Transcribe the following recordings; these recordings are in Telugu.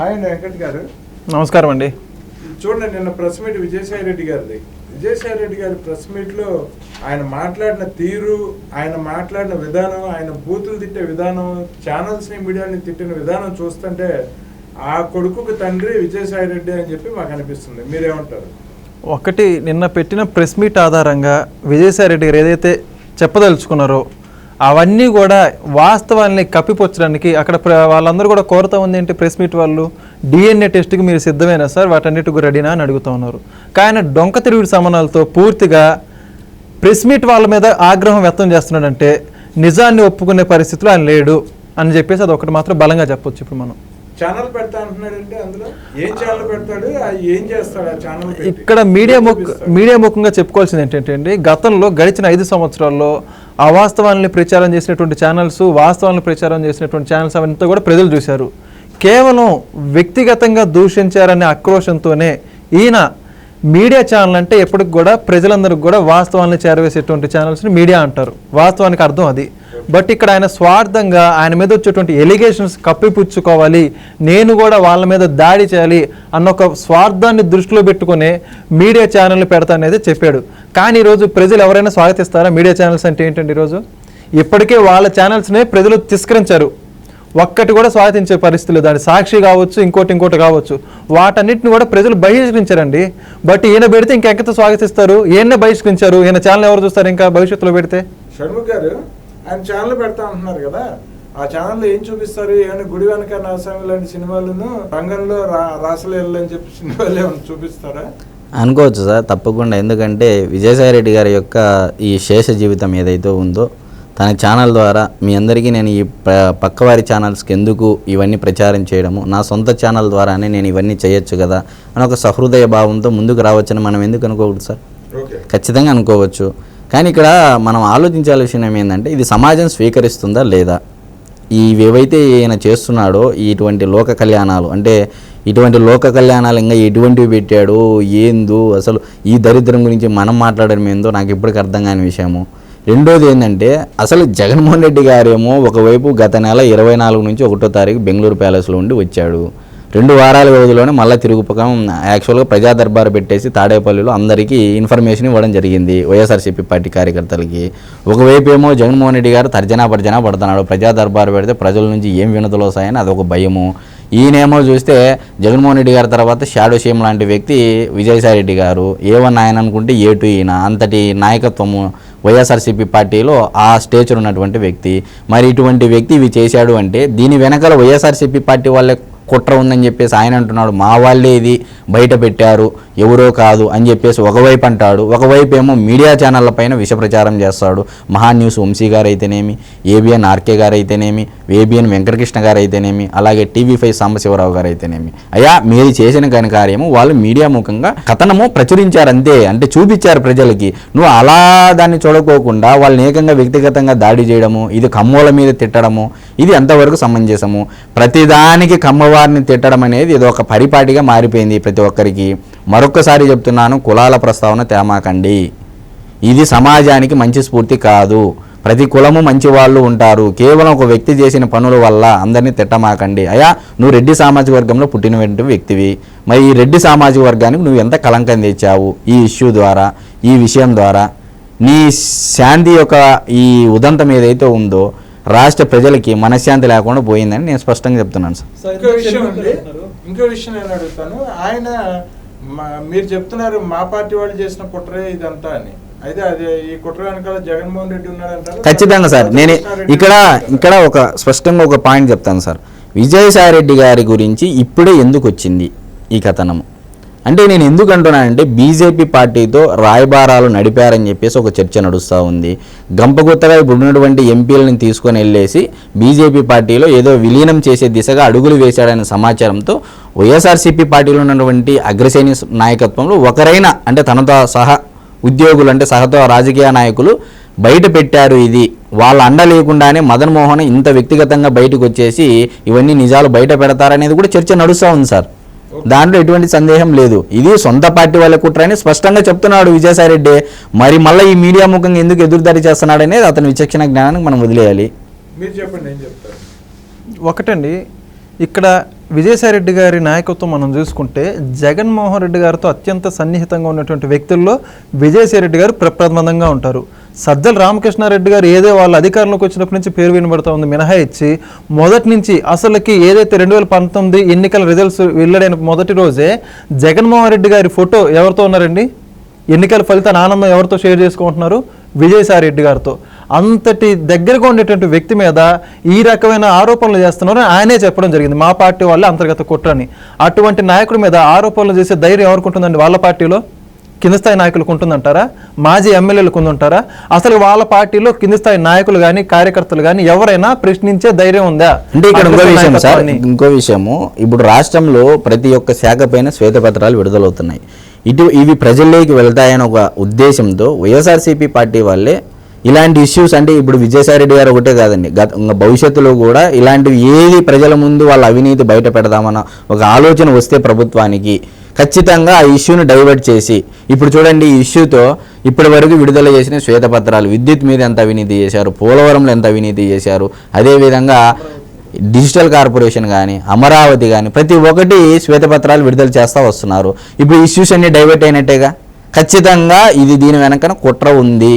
హాయ్ అండి వెంకట్ గారు. నమస్కారం అండి. చూడండి నిన్న ప్రెస్ మీట్ విజయసాయి రెడ్డి గారిది. విజయసాయి రెడ్డి గారి ప్రెస్ మీట్లో ఆయన మాట్లాడిన తీరు ఆయన మాట్లాడిన విధానం ఆయన బూతులు తిట్టే విధానం ఛానల్స్ని మీడియాని తిట్టిన విధానం చూస్తుంటే ఆ కొడుకుకు తండ్రి విజయసాయి రెడ్డి అని చెప్పి మాకు అనిపిస్తుంది. మీరేమంటారు? ఒకటి నిన్న పెట్టిన ప్రెస్ మీట్ ఆధారంగా విజయసాయి రెడ్డి గారు ఏదైతే చెప్పదలుచుకున్నారో అవన్నీ కూడా వాస్తవాన్ని కప్పిపుచ్చడానికి అక్కడ వాళ్ళందరూ కూడా కోరుతా ఉంది ఏంటి ప్రెస్ మీట్ వాళ్ళు? డిఎన్ఏ టెస్ట్కి మీరు సిద్ధమేనా సార్? వాటన్నిటికి రెడీనా అని అడుగుతా ఉన్నారు. కానీ డొంక తిరుగుడు సమానాలతో పూర్తిగా ప్రెస్ మీట్ వాళ్ళ మీద ఆగ్రహం వ్యక్తం చేస్తున్నాడంటే నిజాన్ని ఒప్పుకునే పరిస్థితిలో ఆయన లేడు అని చెప్పేసి అది ఒకటి మాత్రం బలంగా చెప్పొచ్చు ఇప్పుడు మనం. ఛానల్ పెడతా అంటున్నాడంటే అందులో? ఏం ఛానల్ పెడతాడు? ఆ ఏం చేస్తాడు ఆ ఛానల్ పెట్టి? ఇక్కడ మీడియా ముఖ? మీడియా ముఖంగా చెప్పుకోవాల్సింది ఏంటంటే అండి గతంలో గడిచిన ఐదు సంవత్సరాల్లో అవాస్తవాల్ని ప్రచారం చేసినటువంటి ఛానల్స్ వాస్తవాలను ప్రచారం చేసినటువంటి ఛానల్స్ అవంతా కూడా ప్రజలు చూశారు. కేవలం వ్యక్తిగతంగా దూషించారనే ఆక్రోషంతోనే ఈయన మీడియా ఛానల్ అంటే ఎప్పటికి కూడా ప్రజలందరికీ కూడా వాస్తవాన్ని చేరవేసేటువంటి ఛానల్స్ని మీడియా అంటారు. వాస్తవానికి అర్థం అది. బట్ ఇక్కడ ఆయన స్వార్థంగా ఆయన మీద వచ్చేటువంటి ఎలిగేషన్స్ కప్పిపుచ్చుకోవాలి. నేను కూడా వాళ్ళ మీద దాడి చేయాలి అన్న ఒక స్వార్థాన్ని దృష్టిలో పెట్టుకునే మీడియా ఛానల్ని పెడతా అనేది చెప్పాడు. కానీ ఈరోజు ప్రజలు ఎవరైనా స్వాగతిస్తారా? మీడియా ఛానల్స్ అంటే ఏంటండి ఈరోజు? ఇప్పటికే వాళ్ళ ఛానల్స్నే ప్రజలు తిస్కరించారు. ఒక్కటి కూడా స్వాగతించే పరిస్థితులు దాని సాక్షి కావచ్చు ఇంకోటి ఇంకోటి కావచ్చు. వాటన్నిటిని కూడా ప్రజలు బహిష్కరించారండి. బట్ ఈయన పెడితే ఇంకెంత స్వాగతిస్తారు? ఈయన్నే బహిష్కరించారు. ఈయన ఛానల్ ఎవరు చూస్తారు ఇంకా భవిష్యత్తులో పెడితే? షణ్ముఖ్ గారు ఆయన ఛానల్ పెడతా అంటున్నారు కదా. ఆ ఛానల్లో ఏం చూపిస్తారు? ఏమైనా గుడి వెనక నాసామి లాంటి సినిమాలను? రంగంలో రా రాసలేళ్ళు అని చెప్పి సినిమాలు ఏమైనా చూపిస్తారా? అనుకోవచ్చు సార్ తప్పకుండా. ఎందుకంటే విజయసాయి రెడ్డి గారి యొక్క ఈ శేష జీవితం ఏదైతే ఉందో తన ఛానల్ ద్వారా మీ అందరికీ నేను ఈ పక్కవారి ఛానల్స్కి ఎందుకు ఇవన్నీ ప్రచారం చేయడము నా సొంత ఛానల్ ద్వారానే నేను ఇవన్నీ చేయొచ్చు కదా అని ఒక సహృదయ భావంతో ముందుకు రావచ్చని మనం ఎందుకు అనుకోకూడదు సార్? ఖచ్చితంగా అనుకోవచ్చు. కానీ ఇక్కడ మనం ఆలోచించాల్సిన విషయం ఏంటంటే ఇది సమాజం స్వీకరిస్తుందా లేదా? ఇవి ఏవైతే ఈయన చేస్తున్నాడో ఇటువంటి లోక కళ్యాణాలు అంటే ఇటువంటి లోక కళ్యాణాలు ఇంకా ఎటువంటివి పెట్టాడు ఏందో అసలు ఈ దరిద్రం గురించి మనం మాట్లాడడం ఏందో నాకు ఇప్పటికి అర్థం కాని విషయము. రెండోది ఏంటంటే అసలు జగన్మోహన్ రెడ్డి గారేమో ఒకవైపు గత నెల ఇరవై నాలుగు నుంచి ఒకటో తారీఖు బెంగళూరు ప్యాలెస్లో ఉండి వచ్చాడు. రెండు వారాల వ్యవధిలోనే మళ్ళీ తిరుగుపకం యాక్చువల్గా ప్రజా దర్బారు పెట్టేసి తాడేపల్లిలో అందరికీ ఇన్ఫర్మేషన్ ఇవ్వడం జరిగింది వైఎస్ఆర్సీపీ పార్టీ కార్యకర్తలకి. ఒకవైపు ఏమో జగన్మోహన్ రెడ్డి గారు తర్జనా పర్జనా పడుతున్నాడు. ప్రజా దర్బారు పెడితే ప్రజల నుంచి ఏం వినతులు వస్తాయని అదొక భయము. ఈయనేమో చూస్తే జగన్మోహన్ రెడ్డి గారి తర్వాత షాడో సీఎం లాంటి వ్యక్తి విజయసాయి రెడ్డి గారు ఏవన్న ఆయన అనుకుంటే ఏటు ఈయన అంతటి నాయకత్వము వైఎస్ఆర్సీపీ పార్టీలో ఆ స్టేచర్ ఉన్నటువంటి వ్యక్తి. మరి ఇటువంటి వ్యక్తి ఇవి చేశాడు అంటే దీని వెనకాల వైఎస్ఆర్సీపీ పార్టీ వాళ్ళే కుట్ర ఉందని చెప్పేసి ఆయన అంటున్నాడు మా వాళ్ళే ఇది బయట పెట్టారు ఎవరో కాదు అని చెప్పేసి ఒకవైపు అంటాడు. ఒకవైపు ఏమో మీడియా ఛానళ్ళ పైన విష ప్రచారం చేస్తాడు. మహా న్యూస్ వంశీ గారు అయితేనేమి ఏబిఎన్ ఆర్కే గారు అయితేనేమి ఏబిఎన్ వెంకటకృష్ణ గారు అయితేనేమి అలాగే టీవీ ఫైవ్ సాంబశివరావు గారు అయితేనేమి అయ్యా మీరు చేసిన కాని కార్యము వాళ్ళు మీడియా ముఖంగా కథనము ప్రచురించారు అంతే అంటే చూపించారు ప్రజలకి. నువ్వు అలా దాన్ని చూడకోకుండా వాళ్ళని ఏకంగా వ్యక్తిగతంగా దాడి చేయడము ఇది కమ్మోల మీద తిట్టడము ఇది ఎంతవరకు సమంజసము? ప్రతిదానికి కమ్మవారిని తిట్టడం అనేది ఇది ఒక పరిపాటిగా మారిపోయింది ప్రతి ఒక్కరికి. మరొక్కసారి చెప్తున్నాను కులాల ప్రస్తావన తేమాకండి. ఇది సమాజానికి మంచి స్ఫూర్తి కాదు. ప్రతి కులము మంచి వాళ్ళు ఉంటారు. కేవలం ఒక వ్యక్తి చేసిన పనుల వల్ల అందరినీ తిట్టమాకండి. అయ్యా నువ్వు రెడ్డి సామాజిక వర్గంలో పుట్టినటువంటి వ్యక్తివి. మరి ఈ రెడ్డి సామాజిక వర్గానికి నువ్వు ఎంత కలంకం తెచ్చావు? ఈ ఇష్యూ ద్వారా ఈ విషయం ద్వారా. నీ శాంతి యొక్క ఈ ఉదంతం ఏదైతే ఉందో రాష్ట్ర ప్రజలకి మనశ్శాంతి లేకుండా పోయిందని నేను స్పష్టంగా చెప్తున్నాను సార్. ఇంకో విషయం అండి ఇంకో విషయం నేను అడుగుతాను. ఆయన మా- మీరు చెప్తున్నారు మా పార్టీ వాళ్ళు చేసిన కుట్రే ఇదంతా అని. అయితే అది ఈ కుట్ర వెనకాల జగన్మోహన్ రెడ్డి ఉన్నాడంటారు ఖచ్చితంగా సార్. నేను ఇక్కడ ఇక్కడ ఒక స్పష్టంగా ఒక పాయింట్ చెప్తాను సార్. విజయసాయి రెడ్డి గారి గురించి ఇప్పుడే ఎందుకు వచ్చింది ఈ కథనము అంటే నేను ఎందుకు అంటున్నానంటే బీజేపీ పార్టీతో రాయబారాలు నడిపారని చెప్పేసి ఒక చర్చ నడుస్తూ ఉంది. గంపగుత్తగా ఇప్పుడు ఉన్నటువంటి ఎంపీలను తీసుకొని వెళ్ళేసి బీజేపీ పార్టీలో ఏదో విలీనం చేసే దిశగా అడుగులు వేశాడనే సమాచారంతో వైఎస్ఆర్సీపీ పార్టీలో ఉన్నటువంటి అగ్రశ్రేణి నాయకత్వంలో ఒకరైనా అంటే తనతో సహా ఉద్యోగులు అంటే సహతో రాజకీయ నాయకులు బయట పెట్టారు ఇది. వాళ్ళ అండ లేకుండానే మదన్ మోహన్ ఇంత వ్యక్తిగతంగా బయటకు వచ్చేసి ఇవన్నీ నిజాలు బయట పెడతారనేది కూడా చర్చ నడుస్తూ ఉంది సార్. దాంట్లో ఎటువంటి సందేహం లేదు. ఇది సొంత పార్టీ వాళ్ళ కుట్ర అని స్పష్టంగా చెప్తున్నాడు విజయసాయి రెడ్డి మరి మళ్ళీ ఈ మీడియా ముఖంగా ఎందుకు ఎదురుదారి చేస్తున్నాడు అనేది అతని విచక్షణ జ్ఞానానికి మనం వదిలేయాలి. మీరు చెప్పండి ఏం చెప్తారు? ఒకటండి ఇక్కడ విజయసాయిరెడ్డి గారి నాయకత్వం మనం చూసుకుంటే జగన్మోహన్ రెడ్డి గారితో అత్యంత సన్నిహితంగా ఉన్నటువంటి వ్యక్తుల్లో విజయసాయిరెడ్డి గారు ప్రప్రథమంగా ఉంటారు. సజ్జల రామకృష్ణారెడ్డి గారు ఏదో వాళ్ళ అధికారంలోకి వచ్చినప్పటి నుంచి పేరు వినబడతా ఉంది మినహాయిచ్చి మొదటి నుంచి అసలుకి ఏదైతే రెండు వేల పంతొమ్మిది ఎన్నికల రిజల్ట్స్ వెల్లడైన మొదటి రోజే జగన్మోహన్ రెడ్డి గారి ఫోటో ఎవరితో ఉన్నారండి? ఎన్నికల ఫలితాన్ని ఆనందం ఎవరితో షేర్ చేసుకుంటున్నారు? విజయసాయి రెడ్డి గారితో. అంతటి దగ్గరగా ఉండేటువంటి వ్యక్తి మీద ఈ రకమైన ఆరోపణలు చేస్తున్నారు ఆయనే చెప్పడం జరిగింది. మా పార్టీ వాళ్ళే అంతర్గత కుట్రని. అటువంటి నాయకుడి మీద ఆరోపణలు చేసే ధైర్యం ఎవరికి ఉంటుందండి? వాళ్ళ పార్టీలో? కింద స్థాయి నాయకులకు ఉంటుందంటారా? మాజీ ఎమ్మెల్యేలకు ఉందంటారా? అసలు వాళ్ళ పార్టీలో కింద స్థాయి నాయకులు కానీ కార్యకర్తలు కానీ ఎవరైనా ప్రశ్నించే ధైర్యం ఉందా? అంటే ఇక్కడ ఇంకో విషయం సార్? ఇంకో విషయము. ఇప్పుడు రాష్ట్రంలో ప్రతి ఒక్క శాఖ పైన శ్వేతపత్రాలు విడుదలవుతున్నాయి. ఇటు ఇవి ప్రజల్లోకి వెళ్తాయని ఒక ఉద్దేశంతో వైఎస్ఆర్సీపీ పార్టీ వాళ్ళే ఇలాంటి ఇష్యూస్ అంటే ఇప్పుడు విజయసాయిరెడ్డి గారు ఒకటే కాదండి. గత భవిష్యత్తులో కూడా ఇలాంటివి ఏది ప్రజల ముందు వాళ్ళ అవినీతి బయట పెడదామన్న ఒక ఆలోచన వస్తే ప్రభుత్వానికి ఖచ్చితంగా ఆ ఇష్యూని డైవర్ట్ చేసి ఇప్పుడు చూడండి ఈ ఇష్యూతో ఇప్పటి వరకు విడుదల చేసిన శ్వేతపత్రాలు విద్యుత్ మీద ఎంత అవినీతి చేశారు పోలవరంలో ఎంత అవినీతి చేశారు అదేవిధంగా డిజిటల్ కార్పొరేషన్ కానీ అమరావతి కానీ ప్రతి ఒక్కటి శ్వేతపత్రాలు విడుదల చేస్తూ వస్తున్నారు. ఇప్పుడు ఇష్యూస్ అన్ని డైవర్ట్ అయినట్టేగా? ఖచ్చితంగా ఇది దీని వెనకన కుట్ర ఉంది.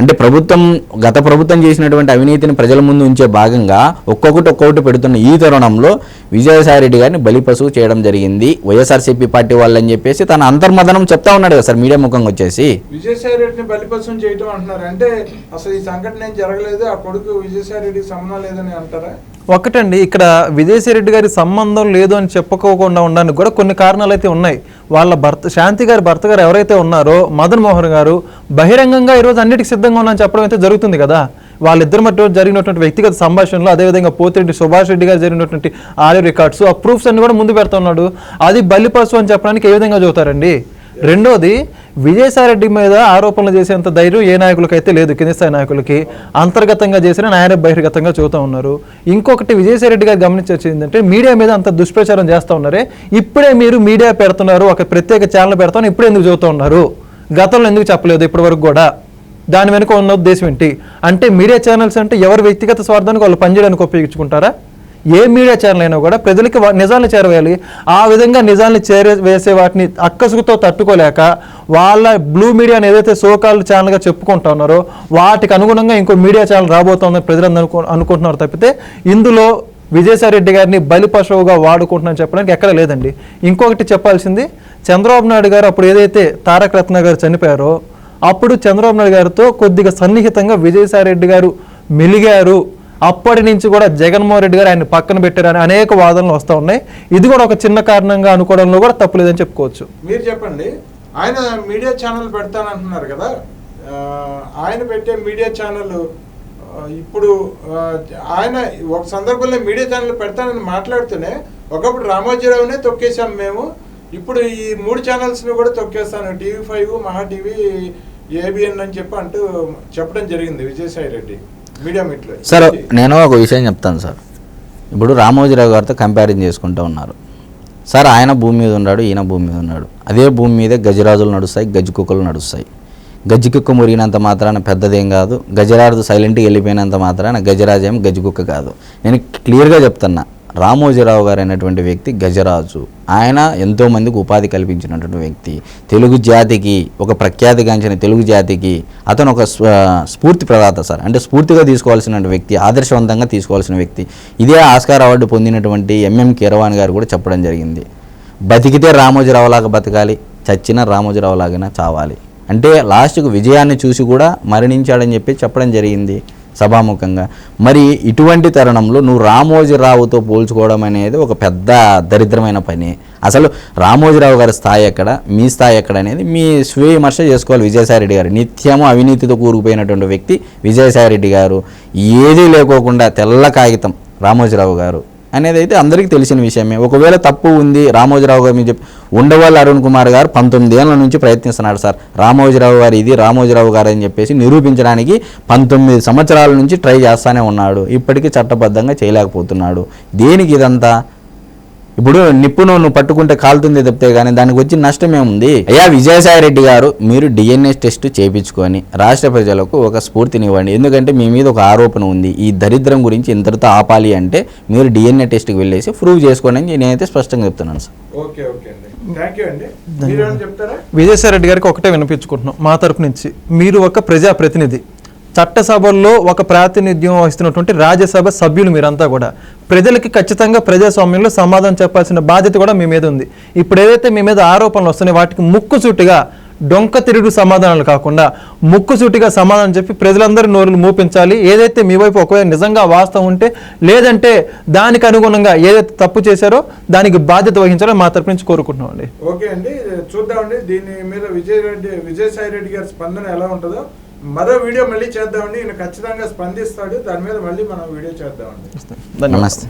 అంటే ప్రభుత్వం గత ప్రభుత్వం చేసినటువంటి అవినీతిని ప్రజల ముందు ఉంచే భాగంగా ఒక్కొక్కటి ఒక్కొక్కటి పెడుతున్న ఈ తరుణంలో విజయసాయిరెడ్డి గారిని బలిపశువు చేయడం జరిగింది. వైఎస్ఆర్సీపీ పార్టీ వాళ్ళని చెప్పేసి తన అంతర్మదనం చెప్తా ఉన్నాడు కదా సార్ మీడియా ముఖంగా వచ్చేసి. విజయసాయి రెడ్డిని బలిపశం చేయటం అంటున్నారు. అంటే అసలు ఈ సంఘటన ఏం జరగలేదు ఆ కొడుకు విజయసాయి రెడ్డికి సంబంధం లేదని అంటారా? ఒకటండి ఇక్కడ విజయసాయిరెడ్డి గారి సంబంధం లేదు అని చెప్పుకోకుండా ఉండడానికి కూడా కొన్ని కారణాలు అయితే ఉన్నాయి. వాళ్ళ భర్త శాంతి గారి భర్త గారు ఎవరైతే ఉన్నారో మదన్ మోహన్ గారు బహిరంగంగా ఈరోజు అన్నిటికీ సిద్ధంగా ఉన్నారని చెప్పడం అయితే జరుగుతుంది కదా. వాళ్ళిద్దరి మధ్య జరిగినటువంటి వ్యక్తిగత సంభాషణలు అదేవిధంగా పోతిరెడ్డి సుభాష్ రెడ్డి గారు జరిగినటువంటి ఆడియో రికార్డ్స్ ఆ ప్రూఫ్స్ అన్ని కూడా ముందు పెడుతున్నాడు అది బలిపశు అని చెప్పడానికి ఏ విధంగా చదువుతారండి? రెండోది విజయసాయిరెడ్డి మీద ఆరోపణలు చేసేంత ధైర్యం ఏ నాయకులకైతే లేదు. కింది స్థాయి నాయకులకి అంతర్గతంగా చేసిన ఆయన బహిర్గతంగా చూస్తూ ఉన్నారు. ఇంకొకటి విజయసాయిరెడ్డి గారు గమనించవచ్చు ఏంటంటే మీడియా మీద అంత దుష్ప్రచారం చేస్తూ ఉన్నారే. ఇప్పుడే మీరు మీడియా పెడుతున్నారు ఒక ప్రత్యేక ఛానల్ పెడతాను ఇప్పుడే ఎందుకు చూస్తూ ఉన్నారు? గతంలో ఎందుకు చెప్పలేదు ఇప్పటి వరకు కూడా? దాని వెనుక ఉన్న ఉద్దేశం ఏంటి? అంటే మీడియా ఛానల్స్ అంటే ఎవరి వ్యక్తిగత స్వార్థానికి వాళ్ళు పనిచేయడానికి ఉపయోగించుకుంటారా? ఏ మీడియా ఛానల్ అయినా కూడా ప్రజలకి వా- నిజాన్ని చేరవేయాలి. ఆ విధంగా నిజాన్ని చేరే వేసే వాటిని అక్కసుకుతో తట్టుకోలేక వాళ్ళ బ్లూ మీడియాని ఏదైతే సోకాల్ ఛానల్గా చెప్పుకుంటా ఉన్నారో వాటికి అనుగుణంగా ఇంకో మీడియా ఛానల్ రాబోతోందని ప్రజలందరూ అనుకో అనుకుంటున్నారు తప్పితే ఇందులో విజయసాయిరెడ్డి గారిని బలి పశువుగా చెప్పడానికి ఎక్కడ లేదండి. ఇంకొకటి చెప్పాల్సింది చంద్రబాబు నాయుడు గారు అప్పుడు ఏదైతే తారక రత్న గారు చనిపోయారో అప్పుడు చంద్రబాబు నాయుడు గారితో కొద్దిగా సన్నిహితంగా విజయసాయిరెడ్డి గారు మెలిగారు. అప్పటి నుంచి కూడా జగన్మోహన్ రెడ్డి గారు ఆయన పక్కన పెట్టారని అనేక వాదనలు వస్తూ ఉన్నాయి. ఇది కూడా ఒక చిన్న కారణంగా అనుకోవడంలో కూడా తప్పులేదని చెప్పుకోవచ్చు. మీరు చెప్పండి. ఆయన మీడియా ఛానల్ పెడతానంటున్నారు కదా. ఆయన పెట్టే మీడియా ఛానల్ ఇప్పుడు ఆయన ఒక సందర్భంలో మీడియా ఛానల్ పెడతానని మాట్లాడుతూనే ఒకప్పుడు రామోజీరావునే తొక్కేశాం మేము. ఇప్పుడు ఈ మూడు ఛానల్స్ని కూడా తొక్కేస్తాను. TV five Maha TV ABN అని చెప్పి అంటూ చెప్పడం జరిగింది విజయసాయి రెడ్డి. సార్ నేను ఒక విషయం చెప్తాను సార్. ఇప్పుడు రామోజీరావు గారితో కంపారిజన్ చేసుకుంటూ ఉన్నారు. సార్ ఆయన భూమి మీద ఉన్నాడు ఈయన భూమి మీద ఉన్నాడు. అదే భూమి మీద గజరాజులు నడుస్తాయి గజ్జికుక్కలు నడుస్తాయి. గజ్జి కుక్క మురిగినంత మాత్రాన పెద్దదేం కాదు గజరాజు సైలెంట్గా వెళ్ళిపోయినంత మాత్రాన గజరాజేం గజ్జికుక్క గజ్జి కుక్క కాదు. నేను క్లియర్గా చెప్తున్నా. రామోజీరావు గారు అనేటువంటి వ్యక్తి గజరాజు. ఆయన ఎంతోమందికి ఉపాధి కల్పించినటువంటి వ్యక్తి. తెలుగు జాతికి ఒక ప్రఖ్యాతిగాంచిన తెలుగు జాతికి అతను ఒక స్ఫూర్తి ప్రదాత సార్. అంటే స్ఫూర్తిగా తీసుకోవాల్సిన వ్యక్తి ఆదర్శవంతంగా తీసుకోవాల్సిన వ్యక్తి. ఇదే ఆస్కార్ అవార్డు పొందినటువంటి ఎంఎం కీరవాణి గారు కూడా చెప్పడం జరిగింది. బతికితే రామోజీరావులాగా బతకాలి చచ్చిన రామోజీరావులాగానే చావాలి. అంటే లాస్ట్కు విజయాన్ని చూసి కూడా మరణించాడని చెప్పి చెప్పడం జరిగింది. సభాముఖంగా. మరి ఇటువంటి తరుణంలో నువ్వు రామోజీరావుతో పోల్చుకోవడం అనేది ఒక పెద్ద దరిద్రమైన పని. అసలు రామోజీరావు గారి స్థాయి ఎక్కడ? మీ స్థాయి ఎక్కడ అనేది మీ స్వీయ విమర్శ చేసుకోవాలి విజయసాయిరెడ్డి గారు. నిత్యము అవినీతితో కూరుకుపోయినటువంటి వ్యక్తి విజయసాయిరెడ్డి గారు. ఏదీ లేకోకుండా తెల్ల కాగితం రామోజీరావు గారు. అనేది అయితే అందరికీ తెలిసిన విషయమే. ఒకవేళ తప్పు ఉంది రామోజీరావు గారు మీరు చెప్పి ఉండవల్లి అరుణ్ కుమార్ గారు పంతొమ్మిది ఏళ్ళ నుంచి ప్రయత్నిస్తున్నాడు సార్. రామోజీరావు గారు ఇది రామోజీరావు గారు అని చెప్పేసి నిరూపించడానికి పంతొమ్మిది సంవత్సరాల నుంచి ట్రై చేస్తానే ఉన్నాడు. ఇప్పటికీ చట్టబద్ధంగా చేయలేకపోతున్నాడు. దేనికి ఇదంతా? ఇప్పుడు నిప్పును నువ్వు పట్టుకుంటే కాలుతుంది తప్పితే కానీ దానికి వచ్చిన నష్టం ఏముంది? అయ్యా విజయసాయి రెడ్డి గారు మీరు డిఎన్ఏ టెస్ట్ చేయించుకొని రాష్ట్ర ప్రజలకు ఒక స్ఫూర్తినివ్వండి. ఎందుకంటే మీ మీద ఒక ఆరోపణ ఉంది. ఈ దరిద్రం గురించి ఇంతటితో ఆపాలి అంటే మీరు డిఎన్ఏ టెస్ట్కి వెళ్ళేసి ప్రూవ్ చేసుకోండి అని నేనైతే స్పష్టంగా చెప్తున్నాను సార్. ఓకే ఓకే అండి. విజయసాయి రెడ్డి గారికి ఒకటే వినిపించుకుంటున్నాం మా తరపు నుంచి. మీరు ఒక ప్రజాప్రతినిధి. చట్టసభల్లో ఒక ప్రాతినిధ్యం వహిస్తున్నటువంటి రాజ్యసభ సభ్యులు మీరంతా కూడా. ప్రజలకి ఖచ్చితంగా ప్రజాస్వామ్యంలో సమాధానం చెప్పాల్సిన బాధ్యత కూడా మీ మీద ఉంది. ఇప్పుడు ఏదైతే మీ మీద ఆరోపణలు వస్తున్నాయి వాటికి ముక్కుసూటిగా డొంక తిరుగు సమాధానాలు కాకుండా ముక్కుసూటిగా సమాధానం చెప్పి ప్రజలందరి నోరులు మూపించాలి. ఏదైతే మీ వైపు ఒకవేళ నిజంగా వాస్తవం ఉంటే లేదంటే దానికి అనుగుణంగా ఏదైతే తప్పు చేశారో దానికి బాధ్యత వహించాలని మా తరపు నుంచి కోరుకుంటున్నాం అండి. ఓకే అండి చూద్దామండి. దీని మీద విజయ్ రెడ్డి విజయసాయి రెడ్డి గారి స్పందన ఎలా ఉంటుందో మరో వీడియో మళ్ళీ చేద్దామండి. ఈయన ఖచ్చితంగా స్పందిస్తాడు. దాని మీద మళ్ళీ మనం వీడియో చేద్దామండి. నమస్తే.